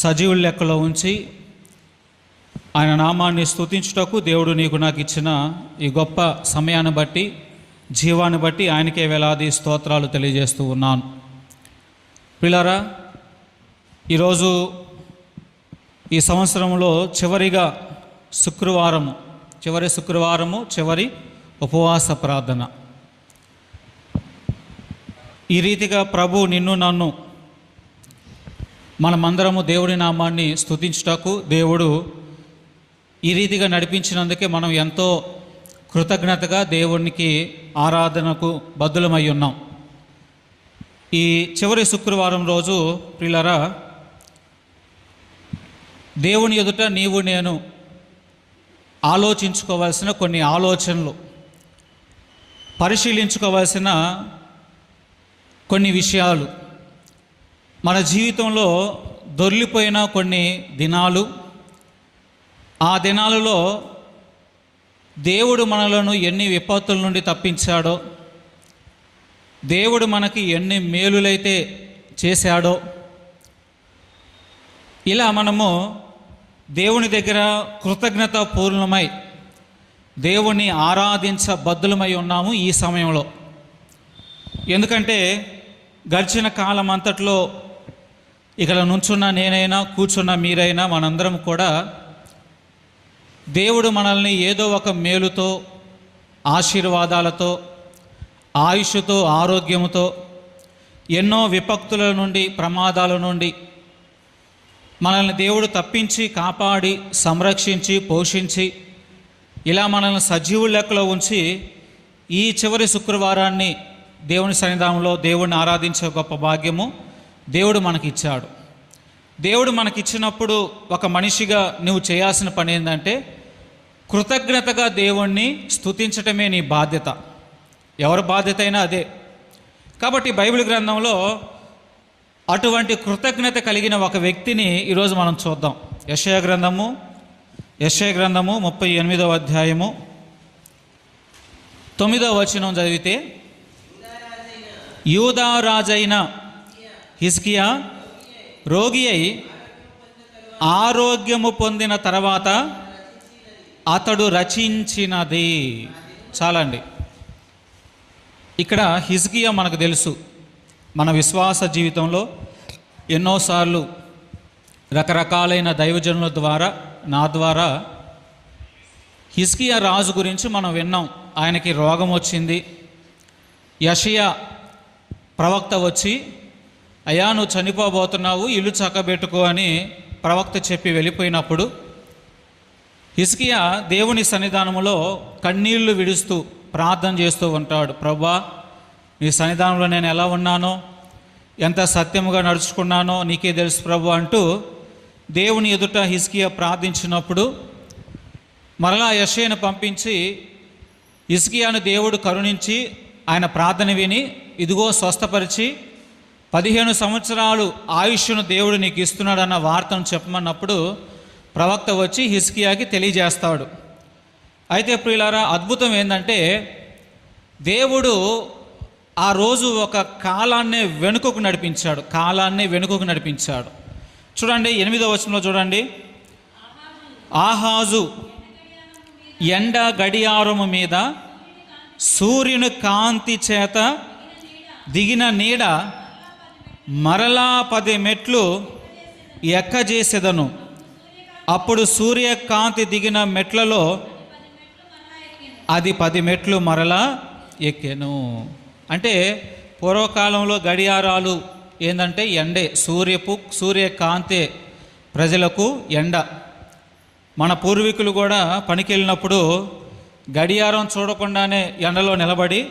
సజీవుల లెక్కలో ఉంచి ఆయన నామాన్ని స్తుతించుటకు దేవుడు నీకు నాకు ఇచ్చిన ఈ గొప్ప సమయాన్ని బట్టి జీవాన్ని బట్టి ఆయనకే వేలాది స్తోత్రాలు తెలియజేస్తూ ఉన్నాను. పిల్లరా ఈరోజు ఈ సంవత్సరంలో చివరిగా శుక్రవారము చివరి శుక్రవారము చివరి ఉపవాస ప్రార్థన. ఈ రీతిగా ప్రభు నిన్ను నన్ను మనమందరము దేవుడి నామాన్ని స్తుతించుటకు దేవుడు ఈ రీతిగా నడిపించినందుకే మనం ఎంతో కృతజ్ఞతగా దేవునికి ఆరాధనకు బద్దులమై ఉన్నాం. ఈ చివరి శుక్రవారం రోజు ప్రిలరా దేవుని ఎదుట నీవు నేను ఆలోచించుకోవాల్సిన కొన్ని ఆలోచనలు పరిశీలించుకోవాల్సిన కొన్ని విషయాలు మన జీవితంలో దొరిలిపోయిన కొన్ని దినాలు ఆ దినాలలో దేవుడు మనలను ఎన్ని విపత్తుల నుండి తప్పించాడో దేవుడు మనకి ఎన్ని మేలులైతే చేశాడో ఇలా మనము దేవుని దగ్గర కృతజ్ఞత పూర్ణమై దేవుణ్ణి ఆరాధించబద్దులమై ఉన్నాము ఈ సమయంలో. ఎందుకంటే గడిచిన కాలం అంతట్లో ఇక్కడ నుంచున్న నేనైనా కూర్చున్న మీరైనా మనందరం కూడా దేవుడు మనల్ని ఏదో ఒక మేలుతో ఆశీర్వాదాలతో ఆయుష్తో ఆరోగ్యముతో ఎన్నో విపక్తుల నుండి ప్రమాదాల నుండి మనల్ని దేవుడు తప్పించి కాపాడి సంరక్షించి పోషించి ఇలా మనల్ని సజీవుల లెక్కలో ఉంచి ఈ చివరి శుక్రవారాన్ని దేవుని సన్నిధానంలో దేవుణ్ణి ఆరాధించే గొప్ప భాగ్యము. దేవుడు మనకిచ్చాడు. దేవుడు మనకిచ్చినప్పుడు ఒక మనిషిగా నువ్వు చేయాల్సిన పని ఏంటంటే కృతజ్ఞతగా దేవుణ్ణి స్తుతించటమే నీ బాధ్యత. ఎవరి బాధ్యత అయినా అదే. కాబట్టి బైబిల్ గ్రంథంలో అటువంటి కృతజ్ఞత కలిగిన ఒక వ్యక్తిని ఈరోజు మనం చూద్దాం. యశయ గ్రంథము యశయ గ్రంథము ముప్పై ఎనిమిదవ అధ్యాయము. తొమ్మిదవ వచనం చదివితే యూదా రాజైన హిస్కియా రోగి అయి ఆరోగ్యము పొందిన తర్వాత అతడు రచించినది. చాలండి. ఇక్కడ హిజ్కియా మనకు తెలుసు. మన విశ్వాస జీవితంలో ఎన్నోసార్లు రకరకాలైన దైవజనుల ద్వారా నా ద్వారా హిజ్కియా రాజు గురించి మనం విన్నాం. ఆయనకి రోగం వచ్చింది. యషయా ప్రవక్త వచ్చి అయ్యా నువ్వు చనిపోబోతున్నావు ఇల్లు చక్కబెట్టుకో అని ప్రవక్త చెప్పి వెళ్ళిపోయినప్పుడు హిస్కియా దేవుని సన్నిధానములో కన్నీళ్ళు విడుస్తూ ప్రార్థన చేస్తూ ఉంటాడు. ప్రభా నీ సన్నిధానంలో నేను ఎలా ఉన్నానో ఎంత సత్యముగా నడుచుకున్నానో నీకే తెలుసు ప్రభు అంటూ దేవుని ఎదుట హిస్కియా ప్రార్థించినప్పుడు మరలా యషయను పంపించి హిస్కియాను దేవుడు కరుణించి ఆయన ప్రార్థన విని ఇదిగో స్వస్థపరిచి పదిహేను సంవత్సరాలు ఆయుష్ను దేవుడు నీకు ఇస్తున్నాడన్న వార్తను చెప్పమన్నప్పుడు ప్రవక్త వచ్చి హిస్కియాకి తెలియజేస్తాడు. అయితే ప్రియులారా అద్భుతం ఏంటంటే దేవుడు ఆ రోజు ఒక కాలాన్ని వెనుకకు నడిపించాడు. కాలాన్ని వెనుకకు నడిపించాడు. చూడండి ఎనిమిదో వచనంలో చూడండి. ఆహాజు ఎండ గడియారము మీద సూర్యుని కాంతి చేత దిగిన నీడ మరలా పది మెట్లు ఎక్కజేసేదను. అప్పుడు సూర్యకాంతి దిగిన మెట్లలో అది పది మెట్లు మరలా ఎక్కెను. అంటే పూర్వకాలంలో గడియారాలు ఏంటంటే ఎండే సూర్యపు సూర్యకాంతే ప్రజలకు ఎండ. మన పూర్వీకులు కూడా పనికి వెళ్ళినప్పుడు గడియారం చూడకుండానే ఎండలో నిలబడి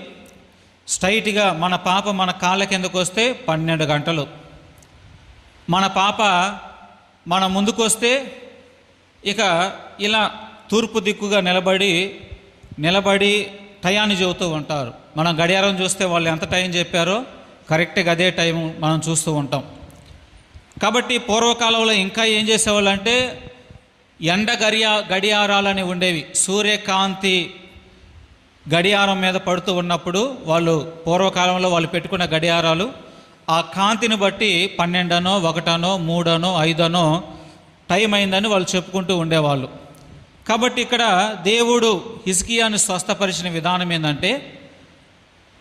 స్ట్రైట్గా మన పాప మన కాళ్ళ కిందకు వస్తే పన్నెండు గంటలు. మన పాప మన ముందుకు వస్తే ఇక ఇలా తూర్పు దిక్కుగా నిలబడి నిలబడి టయాన్ని చెబుతూ ఉంటారు. మనం గడియారం చూస్తే వాళ్ళు ఎంత టైం చెప్పారో కరెక్ట్గా అదే టైం మనం చూస్తూ ఉంటాం. కాబట్టి పూర్వకాలంలో ఇంకా ఏం చేసేవాళ్ళు అంటే ఎండ గడియా గడియారాలని ఉండేవి. సూర్యకాంతి గడియారం మీద పడుతూ ఉన్నప్పుడు వాళ్ళు పూర్వకాలంలో వాళ్ళు పెట్టుకున్న గడియారాలు ఆ కాంతిని బట్టి పన్నెండనో ఒకటనో మూడనో ఐదనో టైం అయిందని వాళ్ళు చెప్పుకుంటూ ఉండేవాళ్ళు. కాబట్టి ఇక్కడ దేవుడు హిజ్కియాను స్వస్థపరిచిన విధానం ఏంటంటే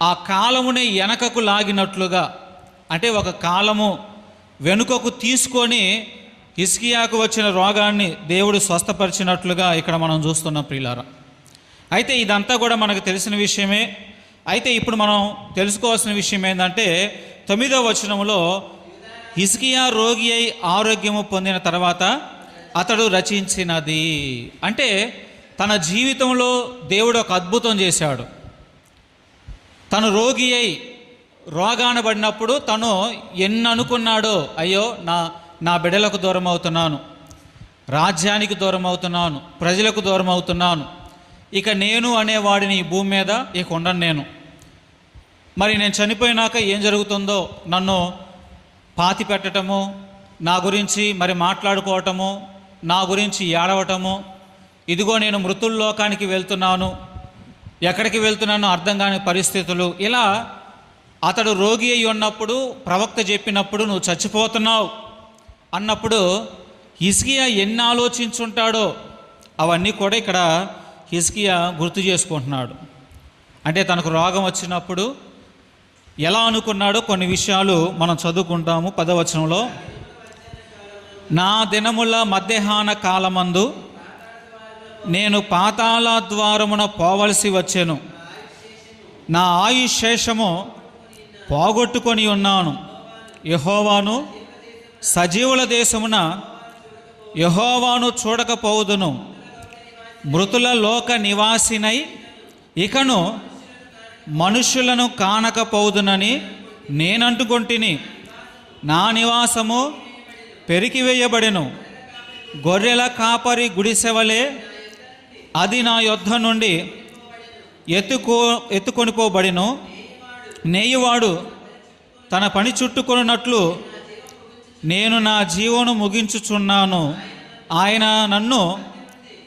ఆ కాలముని వెనకకు లాగినట్లుగా అంటే ఒక కాలము వెనుకకు తీసుకొని హిస్కియాకు వచ్చిన రోగాన్ని దేవుడు స్వస్థపరిచినట్లుగా ఇక్కడ మనం చూస్తున్నాం ప్రియులారా. అయితే ఇదంతా కూడా మనకు తెలిసిన విషయమే. అయితే ఇప్పుడు మనం తెలుసుకోవాల్సిన విషయం ఏంటంటే తొమ్మిదో వచనంలో హిస్కియా రోగి అయి ఆరోగ్యము పొందిన తర్వాత అతడు రచించినది. అంటే తన జీవితంలో దేవుడు ఒక అద్భుతం చేశాడు. తను రోగి అయి రోగాన పడినప్పుడు తను ఎన్ననుకున్నాడో అయ్యో నా నా బిడ్డలకు దూరం అవుతున్నాను రాజ్యానికి దూరం అవుతున్నాను ప్రజలకు దూరం అవుతున్నాను ఇక నేను అనేవాడిని ఈ భూమి మీద ఇక ఉండను నేను. మరి నేను చనిపోయినాక ఏం జరుగుతుందో నన్ను పాతి పెట్టటము నా గురించి మరి మాట్లాడుకోవటము నా గురించి ఏడవటము ఇదిగో నేను మృతుల్లోకానికి వెళ్తున్నాను ఎక్కడికి వెళ్తున్నానో అర్థం కాని పరిస్థితులు. ఇలా అతడు రోగి అయి ఉన్నప్పుడు ప్రవక్త చెప్పినప్పుడు నువ్వు చచ్చిపోతున్నావు అన్నప్పుడు హిస్కియా ఎన్ని ఆలోచించుంటాడో అవన్నీ కూడా ఇక్కడ హిస్కియా గుర్తు చేసుకుంటున్నాడు. అంటే తనకు రోగం వచ్చినప్పుడు ఎలా అనుకున్నాడో కొన్ని విషయాలు మనం చదువుకుంటాము పదవచనంలో. నా దినముల మధ్యాహ్న కాలమందు నేను పాతాళ ద్వారమున పోవలసి వచ్చాను. నా ఆయుశేషము పోగొట్టుకొని ఉన్నాను. యహోవాను సజీవుల దేశమున యహోవాను చూడకపోవుదును. మృతుల లోక నివాసినై ఇకను మనుష్యులను కానకపోదునని నేనంటుకొంటిని. నా నివాసము పెరికివేయబడెను. గొర్రెల కాపరి గుడిసెవలే అది నా యొద్ధ నుండి ఎత్తుకో ఎత్తుకొనిపోబడిను. నేయువాడు తన పని చుట్టుకొనున్నట్లు నేను నా జీవను ముగించుచున్నాను. ఆయన నన్ను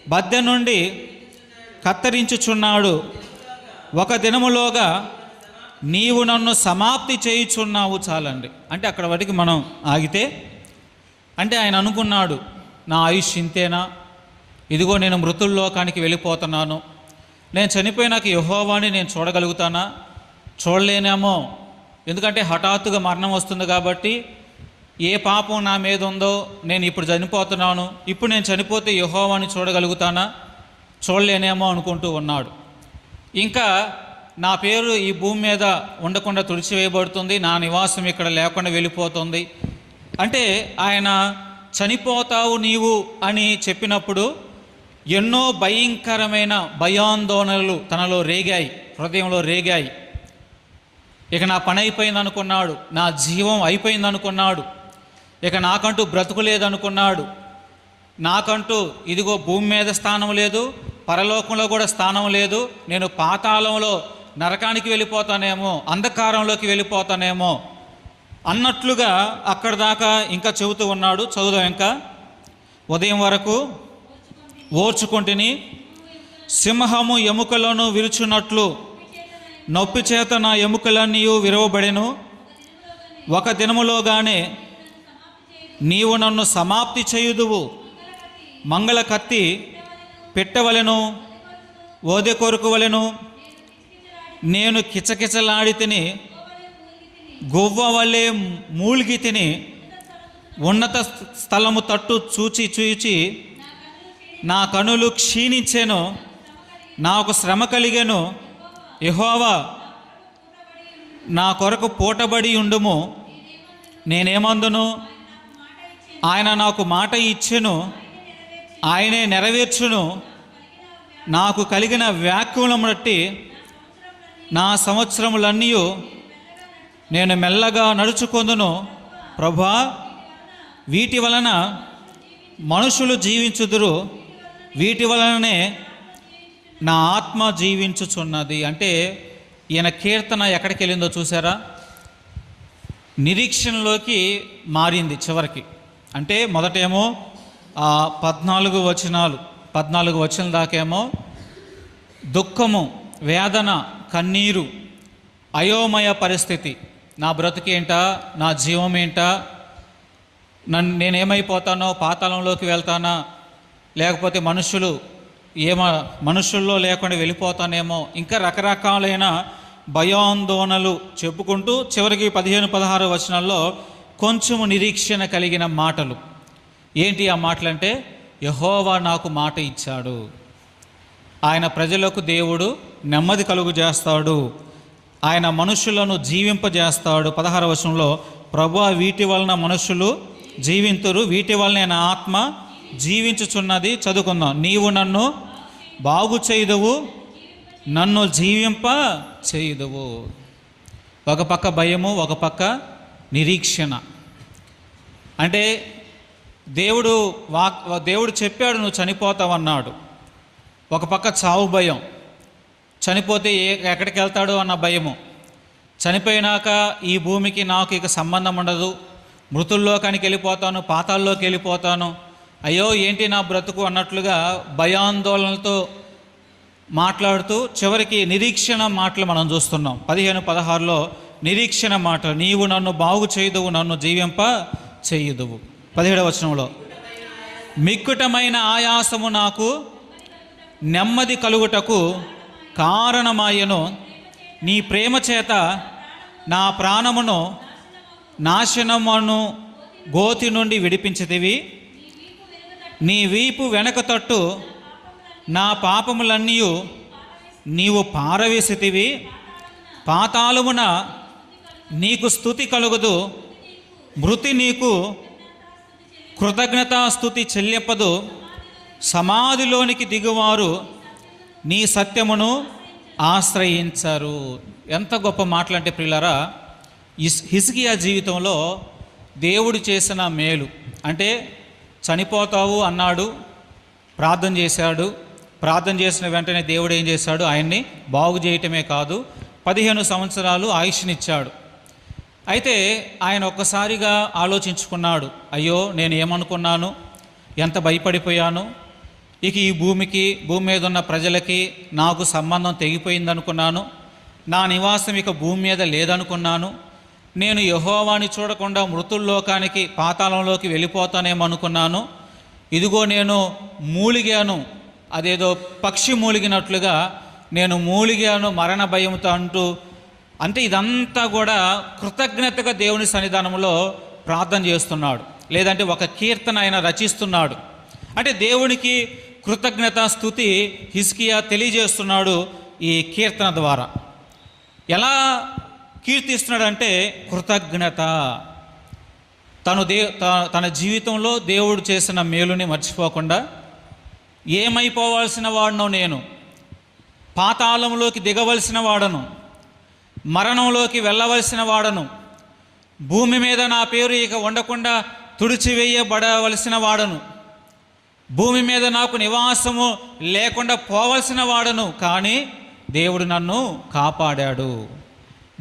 బద్దె నుండి కత్తిరించుచున్నాడు. ఒక దినములోగా నీవు నన్ను సమాప్తి చేయుచున్నావు చాలండి. అంటే అక్కడ వాటికి మనం ఆగితే అంటే ఆయన అనుకున్నాడు నా ఆయుష్ ఇంతేనా? ఇదిగో నేను మృతుల్లోకానికి వెళ్ళిపోతున్నాను. నేను చనిపోయినాక యహోవాని నేను చూడగలుగుతానా? చూడలేనేమో. ఎందుకంటే హఠాత్తుగా మరణం వస్తుంది కాబట్టి ఏ పాపం నా మీద ఉందో నేను ఇప్పుడు చనిపోతున్నాను. ఇప్పుడు నేను చనిపోతే యహోవాని చూడగలుగుతానా? చూడలేనేమో అనుకుంటూ ఉన్నాడు. ఇంకా నా పేరు ఈ భూమి మీద ఉండకుండా తుడిచివేయబడుతుంది. నా నివాసం ఇక్కడ లేకుండా వెళ్ళిపోతుంది. అంటే ఆయన చనిపోతావు నీవు అని చెప్పినప్పుడు ఎన్నో భయంకరమైన భయాందోళనలు తనలో రేగాయి హృదయంలో రేగాయి. ఇక నా పని అయిపోయింది అనుకున్నాడు నా జీవం అయిపోయింది అనుకున్నాడు ఇక నాకంటూ బ్రతుకు లేదనుకున్నాడు. నాకంటూ ఇదిగో భూమి మీద స్థానం లేదు పరలోకంలో కూడా స్థానం లేదు నేను పాతాళంలో నరకానికి వెళ్ళిపోతానేమో అంధకారంలోకి వెళ్ళిపోతానేమో అన్నట్లుగా అక్కడ దాకా ఇంకా చెబుతూ ఉన్నాడు. చదువుదాం ఇంకా. ఉదయం వరకు ఓర్చుకుంటుని సింహము ఎముకలను విరుచున్నట్లు నొప్పి చేత నా ఎముకలన్నీ విరవబడెను. ఒక దినములోగానే నీవు నన్ను సమాప్తి చేయుదువు. మంగళ కత్తి పెట్టవలెను ఓదె కొరుకువలను. నేను కిచకిచలాడి తిని గువ్వ వలె మూలిగి తిని ఉన్నత స్థలము తట్టు చూచి చూచి నా కనులు క్షీణించాను నాకు శ్రమ కలిగాను. యహోవా నా కొరకు పూటబడి ఉండుము. నేనేమందును? ఆయన నాకు మాట ఇచ్చెను ఆయనే నెరవేర్చును. నాకు కలిగిన వ్యాకులం బట్టి నా సంవత్సరములన్నీ నేను మెల్లగా నడుచుకొందును. ప్రభా వీటి వలన మనుషులు జీవించుదురు. వీటి వలననే నా ఆత్మ జీవించుచున్నది. అంటే ఈయన కీర్తన ఎక్కడికి వెళ్ళిందో చూసారా నిరీక్షణలోకి మారింది చివరికి. అంటే మొదటేమో పద్నాలుగు వచనాలు పద్నాలుగు వచనం దాకేమో దుఃఖము వేదన కన్నీరు అయోమయ పరిస్థితి. నా బ్రతుకేంటా? నా జీవం ఏంటా నన్ను నేనేమైపోతానో? పాతాళంలోకి వెళ్తానా? లేకపోతే మనుషులు ఏమ మనుషుల్లో లేకుండా వెళ్ళిపోతానేమో? ఇంకా రకరకాలైన భయాందోళనలు చెప్పుకుంటూ చివరికి పదిహేను పదహారు వచనాల్లో కొంచెము నిరీక్షణ కలిగిన మాటలు. ఏంటి ఆ మాటలంటే యహోవా నాకు మాట ఇచ్చాడు. ఆయన ప్రజలకు దేవుడు నెమ్మది కలుగు చేస్తాడు. ఆయన మనుషులను జీవింపజేస్తాడు. పదహార వచనంలో ప్రభు వీటి వలన మనుషులు జీవింతురు. వీటి వలన నా ఆత్మ జీవించుచున్నది. చదువుకుందాం. నీవు నన్ను బాగు చేయుదువు. నన్ను జీవింప చేయుదువు ఒక పక్క భయము ఒక పక్క నిరీక్షణ. అంటే దేవుడు వాక్ దేవుడు చెప్పాడు నువ్వు చనిపోతావన్నాడు. ఒక పక్క చావు భయం. చనిపోతే ఏ ఎక్కడికి వెళ్తాడు అన్న భయము. చనిపోయినాక ఈ భూమికి నాకు ఇక సంబంధం ఉండదు. మృతుల్లోకానికి వెళ్ళిపోతాను పాతాల్లోకి వెళ్ళిపోతాను. అయ్యో ఏంటి నా బ్రతుకు అన్నట్లుగా భయాందోళనలతో మాట్లాడుతూ చివరికి నిరీక్షణ మాటలు మనం చూస్తున్నాం. పదిహేను పదహారులో నిరీక్షణ మాట. నీవు నన్ను బాగు చేయుదువు నన్ను జీవింప చేయుదువు. పదిహేడవ వచనంలో మిక్కుటమైన ఆయాసము నాకు నెమ్మది కలుగుటకు కారణమాయను. నీ ప్రేమ చేత నా ప్రాణమును నాశనమును గోతి నుండి విడిపించితివి నీ వీపు వెనక తట్టు నా పాపములన్నీ నీవు పారవేసితివి. పాతాళమున నీకు స్థుతి కలుగదు మృతి నీకు కృతజ్ఞతాస్థుతి చెల్లింపదు. సమాధిలోనికి దిగువారు నీ సత్యమును ఆశ్రయించరు. ఎంత గొప్ప మాటలంటే ప్రియులరా ఇస్ హిస్కియా జీవితంలో దేవుడు చేసిన మేలు. అంటే చనిపోతావు అన్నాడు ప్రార్థన చేశాడు. ప్రార్థన చేసిన వెంటనే దేవుడు ఏం చేశాడు? ఆయన్ని బాగు చేయటమే కాదు పదిహేను సంవత్సరాలు ఆయుష్నిచ్చాడు. అయితే ఆయన ఒక్కసారిగా ఆలోచించుకున్నాడు అయ్యో నేను ఏమనుకున్నాను? ఎంత భయపడిపోయాను? ఇక ఈ భూమికి భూమి మీద ఉన్న ప్రజలకి నాకు సంబంధం తెగిపోయిందనుకున్నాను. నా నివాసం ఇక భూమి మీద లేదనుకున్నాను. నేను యహోవాని చూడకుండా మృతుల్లోకానికి పాతాళంలోకి వెళ్ళిపోతానేమనుకున్నాను. ఇదిగో నేను మూలిగాను. అదేదో పక్షి మూలిగినట్లుగా నేను మూలిగాను మరణ భయంతో అంటూ అంటే ఇదంతా కూడా కృతజ్ఞతగా దేవుని సన్నిధానంలో ప్రార్థన చేస్తున్నాడు. లేదంటే ఒక కీర్తన ఆయన రచిస్తున్నాడు. అంటే దేవునికి కృతజ్ఞత స్థుతి హిస్కియా తెలియజేస్తున్నాడు ఈ కీర్తన ద్వారా. ఎలా కీర్తిస్తున్నాడంటే కృతజ్ఞత. తను దే త- తన జీవితంలో దేవుడు చేసిన మేలుని మర్చిపోకుండా ఏమైపోవాల్సిన వాడినో నేను పాతాళంలోకి దిగవలసిన వాడను మరణంలోకి వెళ్ళవలసిన వాడను. భూమి మీద నా పేరు ఇక ఉండకుండా తుడిచివేయబడవలసిన వాడను. భూమి మీద నాకు నివాసము లేకుండా పోవలసిన వాడను. కానీ దేవుడు నన్ను కాపాడాడు.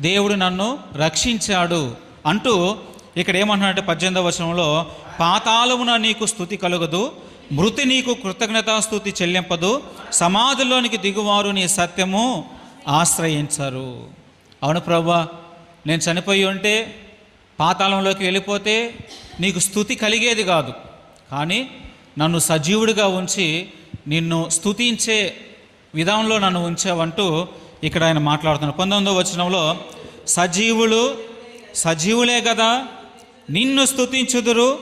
దేవుడు నన్ను రక్షించాడు అంటూ ఇక్కడ ఏమంటున్నాడంటే పద్దెనిమిదవ వచనంలో పాతాళమున నీకు స్థుతి కలుగదు మృతి నీకు కృతజ్ఞతాస్థుతి చెల్లింపదు సమాధిలోనికి దిగువారు నీ సత్యము ఆశ్రయించరు. అవును ప్రభా నేను చనిపోయి ఉంటే పాతాళంలోకి వెళ్ళిపోతే నీకు స్థుతి కలిగేది కాదు. కానీ నన్ను సజీవుడిగా ఉంచి నిన్ను స్థుతించే విధానంలో నన్ను ఉంచావంటూ ఇక్కడ ఆయన మాట్లాడుతున్నాడు. పంతొమ్మిదో వచనంలో సజీవులు సజీవులే కదా నిన్ను స్థుతించుదురు.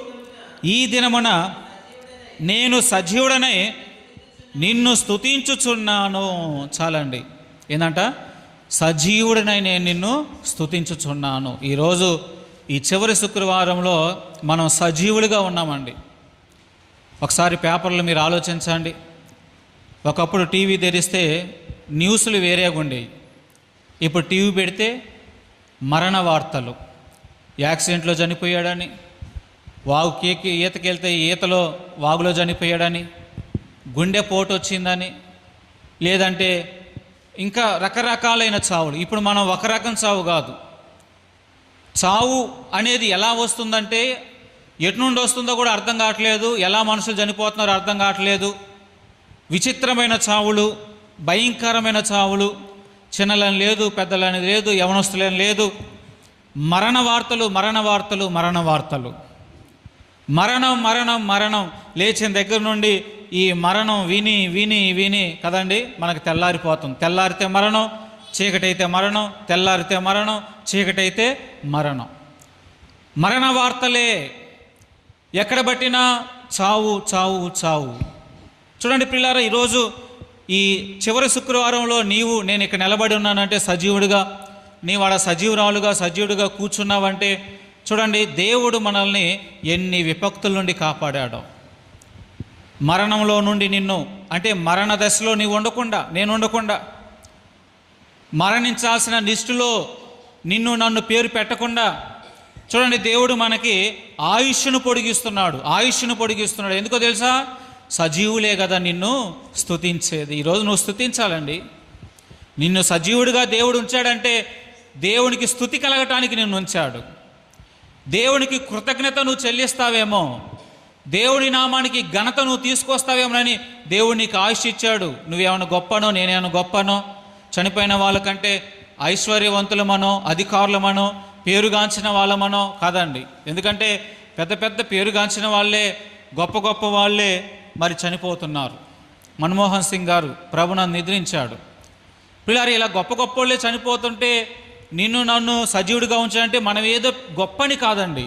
ఈ దినమున నేను సజీవుడనే నిన్ను స్థుతించుచున్నాను. చాలండి. ఏంటంట సజీవుడినై నేను నిన్ను స్తుతించుచున్నాను. ఈరోజు ఈ చివరి శుక్రవారంలో మనం సజీవులుగా ఉన్నామండి. ఒకసారి పేపర్లు మీరు ఆలోచించండి. ఒకప్పుడు టీవీ తెరిస్తే న్యూస్లు వేరేగా ఉండేవి ఇప్పుడు టీవీ పెడితే మరణ వార్తలు. యాక్సిడెంట్లో చనిపోయాడని వాగు కేకి ఈతకెళ్తే ఈతలో వాగులో చనిపోయాడని గుండె పోటు వచ్చిందని లేదంటే ఇంకా రకరకాలైన చావులు. ఇప్పుడు మనం ఒక రకం చావు కాదు. చావు అనేది ఎలా వస్తుందంటే ఎటు నుండి వస్తుందో కూడా అర్థం కావట్లేదు. ఎలా మనుషులు చనిపోతున్నారో అర్థం కావట్లేదు. విచిత్రమైన చావులు భయంకరమైన చావులు. చిన్నలని లేదు పెద్దలని లేదు యవనస్తులని లేదు. మరణ వార్తలు మరణ వార్తలు మరణ వార్తలు. మరణం మరణం మరణం. లేచిన దగ్గర నుండి ఈ మరణం విని విని విని కదండి? మనకు తెల్లారిపోతుంది. తెల్లారితే మరణం చీకటైతే మరణం తెల్లారితే మరణం చీకటైతే మరణం. మరణ వార్తలే ఎక్కడ పట్టినా చావు చావు చావు. చూడండి పిల్లారా ఈరోజు ఈ చివరి శుక్రవారంలో నీవు నేను ఇక్కడ నిలబడి ఉన్నానంటే సజీవుడిగా నీవు ఆడ సజీవురాలుగా సజీవుడిగా కూర్చున్నావంటే చూడండి దేవుడు మనల్ని ఎన్ని విపక్తుల నుండి కాపాడాడో. మరణంలో నుండి నిన్ను అంటే మరణ దశలో నీవు ఉండకుండా నేను ఉండకుండా మరణించాల్సిన లిస్టులో నిన్ను నన్ను పేరు పెట్టకుండా చూడండి దేవుడు మనకి ఆయుష్ను పొడిగిస్తున్నాడు ఆయుష్ను పొడిగిస్తున్నాడు. ఎందుకో తెలుసా? సజీవులే కదా నిన్ను స్థుతించేది ఈరోజు నువ్వు స్థుతించాలండి నిన్ను సజీవుడిగా దేవుడు ఉంచాడంటే దేవునికి స్థుతి కలగటానికి నిన్ను ఉంచాడు. దేవునికి కృతజ్ఞత నువ్వు చెల్లిస్తావేమో. దేవుని నామానికి ఘనత నువ్వు తీసుకొస్తావేమోనని దేవుడు నీకు ఆయుష్ ఇచ్చాడు. నువ్వేమైనా గొప్పనో నేనేమైనా గొప్పనో? చనిపోయిన వాళ్ళకంటే ఐశ్వర్యవంతులమనో అధికారులమనో పేరుగాంచిన వాళ్ళమనో కాదండి. ఎందుకంటే పెద్ద పెద్ద పేరుగాంచిన వాళ్ళే గొప్ప గొప్ప వాళ్ళే మరి చనిపోతున్నారు. మన్మోహన్ సింగ్ గారు ప్రభున నిద్రించాడు. పిల్లారు ఇలా గొప్ప గొప్ప వాళ్ళే చనిపోతుంటే నిన్ను నన్ను సజీవుడిగా ఉంచాలంటే మనం ఏదో గొప్పని కాదండి.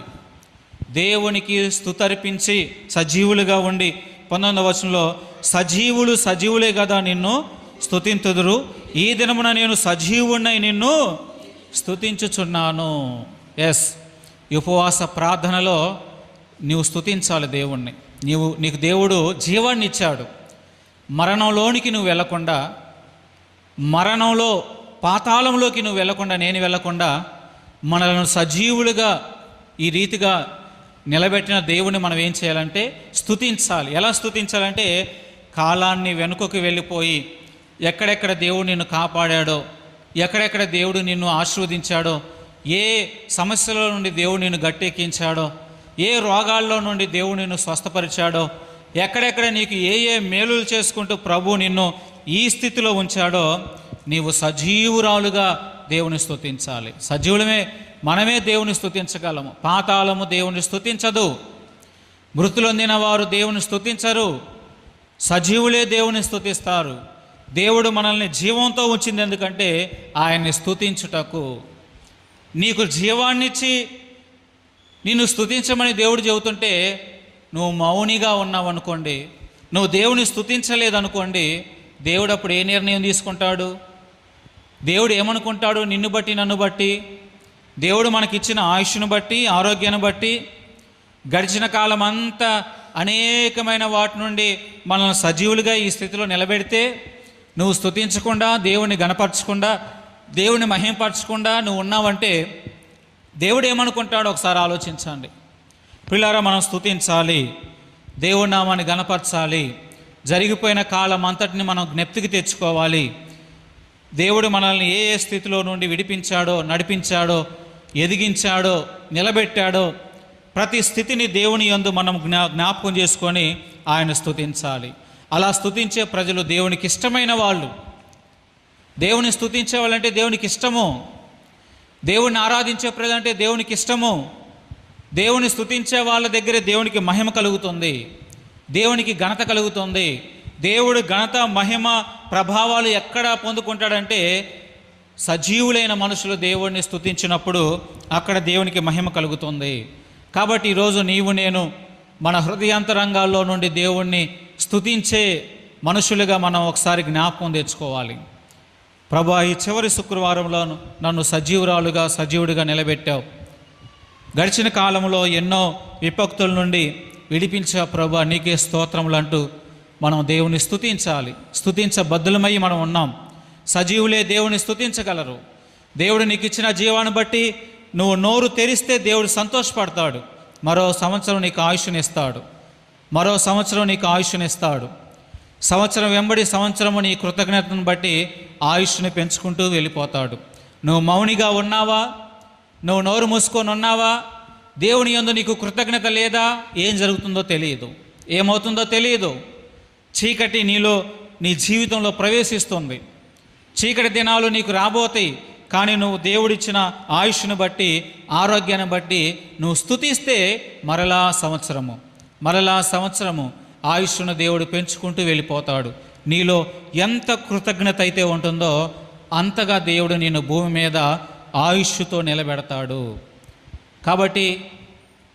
దేవునికి స్థుతర్పించి సజీవులుగా ఉండి పంతొమ్మిదవ వచనంలో సజీవులు సజీవులే కదా నిన్ను స్థుతింతుదురు ఈ దినమున నేను సజీవుణ్ణై నిన్ను స్థుతించుచున్నాను ఎస్ ఉపవాస ప్రార్థనలో నీవు స్తుతించాలి దేవుణ్ణి. నీవు నీకు దేవుడు జీవాన్ని ఇచ్చాడు. మరణంలోనికి నువ్వు వెళ్ళకుండా మరణంలో పాతాళంలోకి నువ్వు వెళ్ళకుండా నేను వెళ్ళకుండా మనలను సజీవులుగా ఈ రీతిగా నిలబెట్టిన దేవుని మనం ఏం చేయాలంటే స్తుతించాలి. ఎలా స్థుతించాలంటే కాలాన్ని వెనుకకు వెళ్ళిపోయి ఎక్కడెక్కడ దేవుడు నిన్ను కాపాడాడో ఎక్కడెక్కడ దేవుడు నిన్ను ఆశీర్వదించాడో ఏ సమస్యల నుండి దేవుడు నిన్ను గట్టెక్కించాడో ఏ రోగాల్లో నుండి దేవుడు నిన్ను స్వస్థపరిచాడో ఎక్కడెక్కడ నీకు ఏ ఏ మేలులు చేసుకుంటూ ప్రభు నిన్ను ఈ స్థితిలో ఉంచాడో నీవు సజీవురాలుగా దేవుని స్తుతించాలి. సజీవులమే మనమే దేవుని స్థుతించగలము పాతాళము దేవుని స్థుతించదు మృతులొందిన వారు దేవుని స్థుతించరు సజీవులే దేవుని స్థుతిస్తారు దేవుడు మనల్ని జీవంతో ఉంచింది ఎందుకంటే ఆయన్ని స్థుతించుటకు నీకు జీవాన్నిచ్చి నిన్ను స్థుతించమని దేవుడు చెబుతుంటే నువ్వు మౌనిగా ఉన్నావు అనుకోండి నువ్వు దేవుని స్థుతించలేదనుకోండి దేవుడు అప్పుడు ఏ నిర్ణయం తీసుకుంటాడు? దేవుడు ఏమనుకుంటాడు? నిన్ను బట్టి నన్ను బట్టి దేవుడు మనకిచ్చిన ఆయుష్ను బట్టి ఆరోగ్యాన్ని బట్టి గడిచిన కాలం అంతా అనేకమైన వాటి నుండి మనల్ని సజీవులుగా ఈ స్థితిలో నిలబెడితే నువ్వు స్తుతించకుండా దేవుణ్ణి గణపరచకుండా దేవుణ్ణి మహింపరచకుండా నువ్వు ఉన్నావంటే దేవుడు ఏమనుకుంటాడో ఒకసారి ఆలోచించండి. పిల్లారా మనం స్తుతించాలి. దేవుడి నామాన్ని గణపరచాలి. జరిగిపోయిన కాలం అంతటిని మనం జ్ఞప్తికి తెచ్చుకోవాలి. దేవుడు మనల్ని ఏ ఏ స్థితిలో నుండి విడిపించాడో నడిపించాడో ఎదిగించాడో నిలబెట్టాడో ప్రతి స్థితిని దేవుని యందు మనం జ్ఞా జ్ఞాపకం చేసుకొని ఆయన స్థుతించాలి అలా స్థుతించే ప్రజలు దేవునికి ఇష్టమైన వాళ్ళు. దేవుని స్థుతించే వాళ్ళంటే దేవునికి ఇష్టము. దేవుని ఆరాధించే ప్రజలంటే దేవునికి ఇష్టము. దేవుని స్థుతించే వాళ్ళ దగ్గరే దేవునికి మహిమ కలుగుతుంది. దేవునికి ఘనత కలుగుతుంది. దేవుడు ఘనత మహిమ ప్రభావాలు ఎక్కడ పొందుకుంటాడంటే సజీవులైన మనుషులు దేవుడిని స్థుతించినప్పుడు అక్కడ దేవునికి మహిమ కలుగుతుంది. కాబట్టి ఈరోజు నీవు నేను మన హృదయాంతరంగాల్లో నుండి దేవుణ్ణి స్థుతించే మనుషులుగా మనం ఒకసారి జ్ఞాపకం తెచ్చుకోవాలి. ప్రభా ఈ చివరి శుక్రవారంలో నన్ను సజీవురాలుగా సజీవుడిగా నిలబెట్టావు. గడిచిన కాలంలో ఎన్నో విపక్తుల నుండి విడిపించా ప్రభా నీకే స్తోత్రములు అంటూ మనం దేవుని స్థుతించాలి స్థుతించబద్దులమై మనం ఉన్నాం. సజీవులే దేవుని స్తుతించగలరు. దేవుడు నీకు ఇచ్చిన జీవాన్ని బట్టి నువ్వు నోరు తెరిస్తే దేవుడు సంతోషపడతాడు. మరో సంవత్సరం నీకు ఆయుష్నిస్తాడు మరో సంవత్సరం నీకు ఆయుష్నిస్తాడు సంవత్సరం వెంబడి సంవత్సరము నీ కృతజ్ఞతను బట్టి ఆయుష్ని పెంచుకుంటూ వెళ్ళిపోతాడు. నువ్వు మౌనిగా ఉన్నావా? నువ్వు నోరు మూసుకొని ఉన్నావా? దేవుని యందు నీకు కృతజ్ఞత లేదా? ఏం జరుగుతుందో తెలియదు. ఏమవుతుందో తెలియదు. చీకటి నీలో నీ జీవితంలో ప్రవేశిస్తుంది. చీకటి దినాలు నీకు రాబోతాయి కానీ నువ్వు దేవుడిచ్చిన ఆయుష్ను బట్టి ఆరోగ్యాన్ని బట్టి నువ్వు స్థుతిస్తే మరలా సంవత్సరము. మరలా సంవత్సరము ఆయుష్ను దేవుడు పెంచుకుంటూ వెళ్ళిపోతాడు. నీలో ఎంత కృతజ్ఞత అయితే ఉంటుందో అంతగా దేవుడు నేను భూమి మీద ఆయుష్తో నిలబెడతాడు. కాబట్టి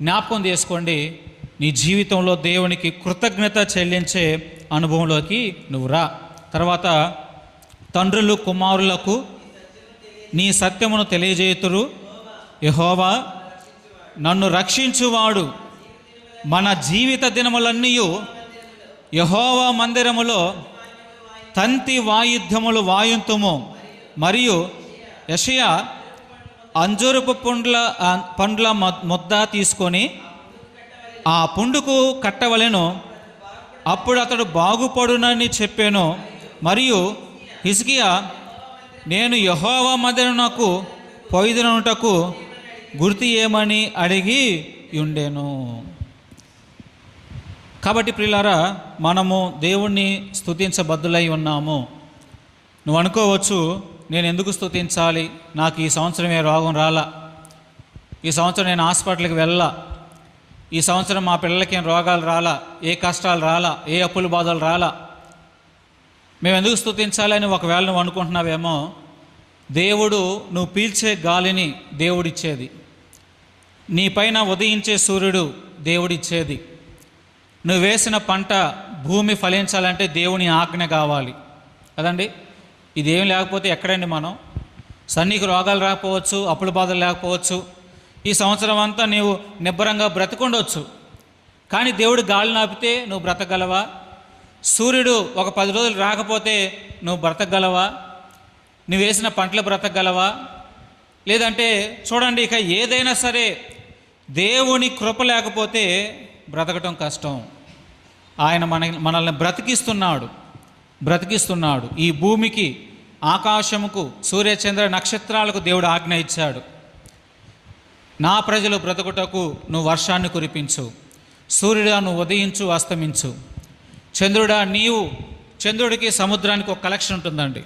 జ్ఞాపకం చేసుకోండి నీ జీవితంలో దేవునికి కృతజ్ఞత చెల్లించే అనుభవంలోకి నువ్వు రా. తర్వాత తండ్రులు కుమారులకు నీ సత్యమును తెలియజేతురు యహోవా నన్ను రక్షించువాడు. మన జీవిత దినములన్నీ యహోవా మందిరములో తంతి వాయిద్యములు వాయుంతుము. మరియు యషయా అంజూరపు పండ్ల పండ్ల ముద్ద తీసుకొని ఆ పుండుకు కట్టవలెను. అప్పుడు అతడు బాగుపడునని చెప్పాను. మరియు హిజ్కియా నేను యహోవా మదనకు పొయ్యిదనుటకు గుర్తు ఏమని అడిగి ఉండేను కాబట్టి ప్రిలారా మనము దేవుణ్ణి స్థుతించబద్దులై ఉన్నాము. నువ్వు అనుకోవచ్చు నేను ఎందుకు స్థుతించాలి నాకు ఈ సంవత్సరం ఏ రోగం రాలా. ఈ సంవత్సరం నేను హాస్పిటల్కి వెళ్ళా. ఈ సంవత్సరం మా పిల్లలకి ఏం రోగాలు రాలా? ఏ కష్టాలు రాలా? ఏ అప్పులు బాధలు రాలా? మేము ఎందుకు స్థుతించాలని ఒకవేళ నువ్వు అనుకుంటున్నావేమో దేవుడు నువ్వు పీల్చే గాలిని దేవుడిచ్చేది. నీ పైన ఉదయించే సూర్యుడు దేవుడిచ్చేది. నువ్వు వేసిన పంట భూమి ఫలించాలంటే దేవుని ఆజ్ఞ కావాలి. కదండి? ఇదేం లేకపోతే ఎక్కడండి మనం? సన్నీకి రోగాలు రాకపోవచ్చు అప్పుల బాధలు లేకపోవచ్చు. ఈ సంవత్సరం అంతా నీవు నిబ్బరంగా బ్రతకుండొచ్చు. కానీ దేవుడు గాలి నాపితే నువ్వు బ్రతకగలవా? సూర్యుడు ఒక పది రోజులు రాకపోతే నువ్వు బ్రతకగలవా? నువ్వు వేసిన పంటలు బ్రతకగలవా? లేదంటే చూడండి ఇక ఏదైనా సరే దేవుని కృప లేకపోతే బ్రతకటం కష్టం. ఆయన మన మనల్ని బ్రతికిస్తున్నాడు. బ్రతికిస్తున్నాడు. ఈ భూమికి ఆకాశముకు సూర్యచంద్ర నక్షత్రాలకు దేవుడు ఆజ్ఞ ఇచ్చాడు. నా ప్రజలు బ్రతుకుటకు నువ్వు వర్షాన్ని కురిపించు. సూర్యుడు నువ్వు ఉదయించు అస్తమించు. చంద్రుడా నీవు చంద్రుడికి సముద్రానికి ఒక కలెక్షన్ ఉంటుందండి.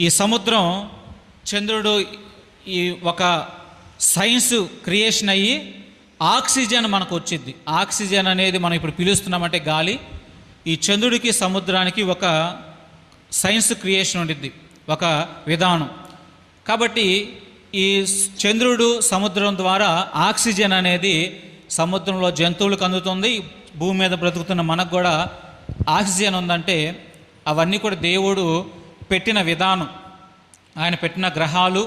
ఈ సముద్రం చంద్రుడు ఈ ఒక సైన్స్ క్రియేషన్ అయ్యి ఆక్సిజన్ మనకు వచ్చింది. ఆక్సిజన్ అనేది మనం ఇప్పుడు పిలుస్తున్నామంటే గాలి. ఈ చంద్రుడికి సముద్రానికి ఒక సైన్స్ క్రియేషన్ ఉండిద్ది. ఒక విధానం. కాబట్టి ఈ చంద్రుడు సముద్రం ద్వారా ఆక్సిజన్ అనేది సముద్రంలో జంతువులకు అందుతుంది. భూమి మీద బ్రతుకుతున్న మనకు కూడా ఆక్సిజన్ ఉందంటే అవన్నీ కూడా దేవుడు పెట్టిన విధానం. ఆయన పెట్టిన గ్రహాలు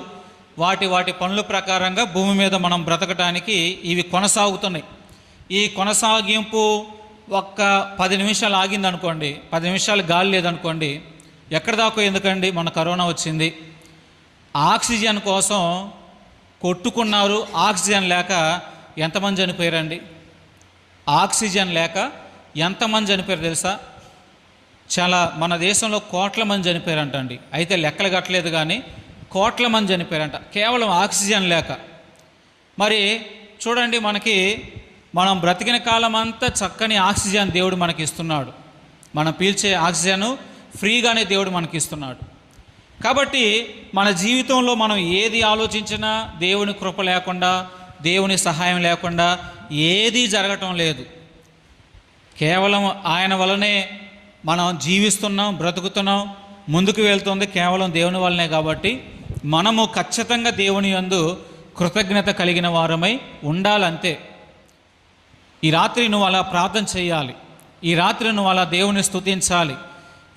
వాటి వాటి పనుల ప్రకారంగా భూమి మీద మనం బ్రతకటానికి ఇవి కొనసాగుతున్నాయి. ఈ కొనసాగింపు ఒక్క పది నిమిషాలు ఆగింది అనుకోండి పది నిమిషాలు గాలి లేదనుకోండి ఎక్కడ దాకా ఎందుకండి మన కరోనా వచ్చింది? ఆక్సిజన్ కోసం కొట్టుకున్నారు ఆక్సిజన్ లేక ఎంతమంది చనిపోయారండి? ఆక్సిజన్ లేక ఎంతమంది చనిపోయారు తెలుసా? చాలా మన దేశంలో కోట్ల మంది చనిపోయారంటండి. అయితే లెక్కలు కట్టలేదు కానీ కోట్ల మంది చనిపోయారంట. కేవలం ఆక్సిజన్ లేక. మరి చూడండి మనకి మనం బ్రతికిన కాలం అంతా చక్కని ఆక్సిజన్ దేవుడు మనకి ఇస్తున్నాడు మనం పీల్చే ఆక్సిజన్ ఫ్రీగానే దేవుడు మనకి ఇస్తున్నాడు కాబట్టి మన జీవితంలో మనం ఏది ఆలోచించినా దేవుని కృప లేకుండా దేవుని సహాయం లేకుండా ఏదీ జరగటం లేదు. కేవలం ఆయన వలనే మనం జీవిస్తున్నాం బ్రతుకుతున్నాం ముందుకు వెళ్తుంది కేవలం దేవుని వల్లనే కాబట్టి మనము ఖచ్చితంగా దేవుని యందు కృతజ్ఞత కలిగిన వారమై ఉండాలంతే. ఈ రాత్రి నువ్వు అలా ప్రార్థన చేయాలి. ఈ రాత్రి నువ్వు అలా దేవుని స్థుతించాలి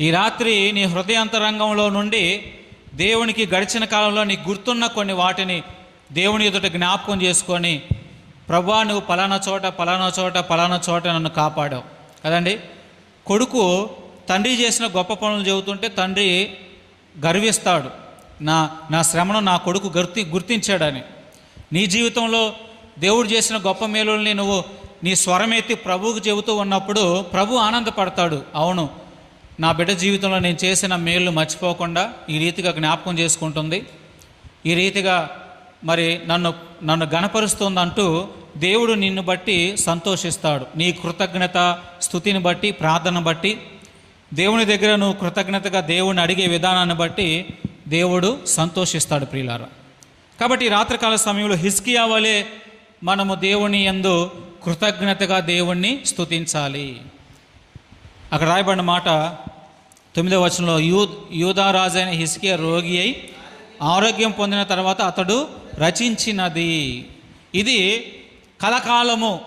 ఈ రాత్రి నీ హృదయాంతరంగంలో నుండి దేవునికి గడిచిన కాలంలో నీకు గుర్తున్న కొన్ని వాటిని దేవుని ఎదుట జ్ఞాపకం చేసుకొని ప్రభా నువ్వు పలానా చోట పలానా చోట పలానా చోట నన్ను కాపాడావు. కదండి? కొడుకు తండ్రి చేసిన గొప్ప పనులు చెబుతుంటే తండ్రి గర్విస్తాడు. నా నా శ్రమను నా కొడుకు గుర్తి గుర్తించాడని. నీ జీవితంలో దేవుడు చేసిన గొప్ప మేలుల్ని నువ్వు నీ స్వరమెత్తి ప్రభువుకు చెబుతూ ఉన్నప్పుడు ప్రభు ఆనందపడతాడు. అవును నా బిడ్డ జీవితంలో నేను చేసిన మేలు మర్చిపోకుండా ఈ రీతిగా జ్ఞాపకం చేసుకుంటుంది. ఈ రీతిగా మరి నన్ను నన్ను గణపరుస్తుందంటూ దేవుడు నిన్ను బట్టి సంతోషిస్తాడు. నీ కృతజ్ఞత స్థుతిని బట్టి ప్రార్థన బట్టి దేవుని దగ్గర నువ్వు కృతజ్ఞతగా దేవుని అడిగే విధానాన్ని బట్టి దేవుడు సంతోషిస్తాడు ప్రియులారా. కాబట్టి రాత్రికాల సమయంలో హిస్కియా వలె మనము దేవుని యందు కృతజ్ఞతగా దేవుణ్ణి స్థుతించాలి అక్కడ రాయబడిన మాట తొమ్మిదవ వచనంలో యూ యూదారాజు అయిన హిస్కియా రోగి అయి ఆరోగ్యం పొందిన తర్వాత అతడు రచించినది. ఇది కలకాలము.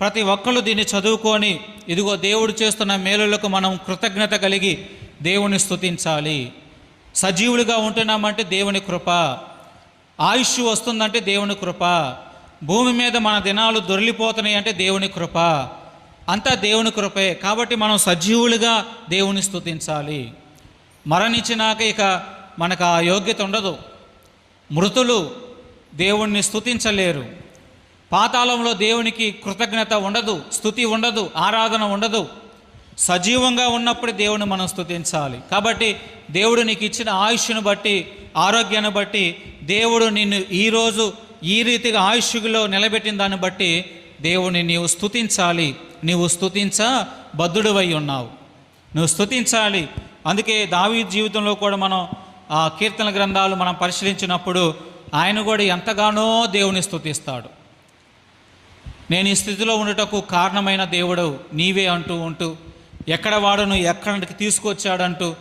ప్రతి ఒక్కరు దీన్ని చదువుకొని ఇదిగో దేవుడు చేస్తున్న మేలులకు మనం కృతజ్ఞత కలిగి దేవుని స్థుతించాలి సజీవుడిగా ఉంటున్నామంటే దేవుని కృప. ఆయుష్ వస్తుందంటే దేవుని కృప. భూమి మీద మన దినాలు దొరిలిపోతున్నాయి అంటే దేవుని కృప. అంతా దేవుని కృపే. కాబట్టి మనం సజీవులుగా దేవుని స్థుతించాలి మరణించినాక ఇక మనకు ఆ యోగ్యత ఉండదు. మృతులు దేవుణ్ణి స్తుతించలేరు. పాతాళంలో దేవునికి కృతజ్ఞత ఉండదు స్థుతి ఉండదు ఆరాధన ఉండదు. సజీవంగా ఉన్నప్పుడు దేవుని మనం స్థుతించాలి కాబట్టి దేవుడు నీకు ఇచ్చిన ఆయుష్ను బట్టి ఆరోగ్యాన్ని బట్టి దేవుడు నిన్ను ఈరోజు ఈ రీతిగా ఆయుష్లో నిలబెట్టిన దాన్ని బట్టి దేవుని నీవు స్థుతించాలి నీవు స్థుతించ బద్ధుడువై ఉన్నావు. నువ్వు స్థుతించాలి అందుకే దావీ జీవితంలో కూడా మనం ఆ కీర్తన గ్రంథాలు మనం పరిశీలించినప్పుడు ఆయన కూడా ఎంతగానో దేవుని స్థుతిస్తాడు నేను ఈ స్థితిలో ఉండటకు కారణమైన దేవుడు నీవే అంటూ ఉంటూ ఎక్కడ వాడును ఎక్కడికి తీసుకొచ్చాడంటూ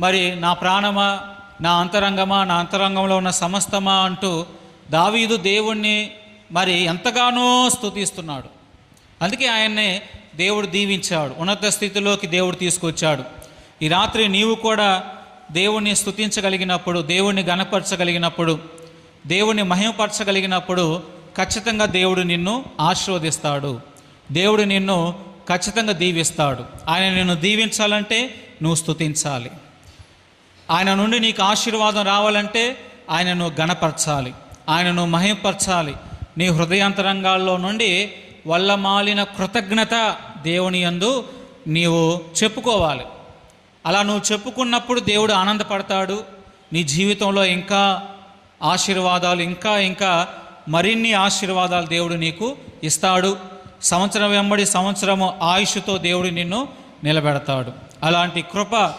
మరి నా ప్రాణమా నా అంతరంగమా నా అంతరంగంలో ఉన్న సమస్తమా అంటూ దావీదు దేవుణ్ణి మరి ఎంతగానో స్థుతిస్తున్నాడు అందుకే ఆయన్నే దేవుడు దీవించాడు. ఉన్నత స్థితిలోకి దేవుడు తీసుకొచ్చాడు. ఈ రాత్రి నీవు కూడా దేవుణ్ణి స్థుతించగలిగినప్పుడు దేవుణ్ణి గణపరచగలిగినప్పుడు దేవుణ్ణి మహిమపరచగలిగినప్పుడు ఖచ్చితంగా దేవుడు నిన్ను ఆశీర్వదిస్తాడు. దేవుడు నిన్ను ఖచ్చితంగా దీవిస్తాడు. ఆయన నిన్ను దీవించాలంటే నువ్వు స్తుతించాలి. ఆయన నుండి నీకు ఆశీర్వాదం రావాలంటే ఆయనను గణపరచాలి. ఆయనను మహిమపరచాలి. నీ హృదయాంతరంగాల్లో నుండి వల్లమాలిన కృతజ్ఞత దేవుని యందు నీవు చెప్పుకోవాలి. అలా నువ్వు చెప్పుకున్నప్పుడు దేవుడు ఆనందపడతాడు. నీ జీవితంలో ఇంకా ఆశీర్వాదాలు ఇంకా ఇంకా మరిన్ని ఆశీర్వాదాలు దేవుడు నీకు ఇస్తాడు. సంవత్సరం వెంబడి సంవత్సరము ఆయుష్తో దేవుడు నిన్ను నిలబెడతాడు. అలాంటి కృప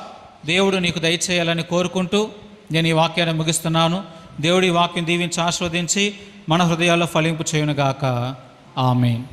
దేవుడు నీకు దయచేయాలని కోరుకుంటూ నేను ఈ వాక్యాన్ని ముగిస్తున్నాను. దేవుడి వాక్యం దీవించి ఆస్వాదించి మన హృదయాల్లో ఫలింపు చేయునుగాక. ఆమెన్.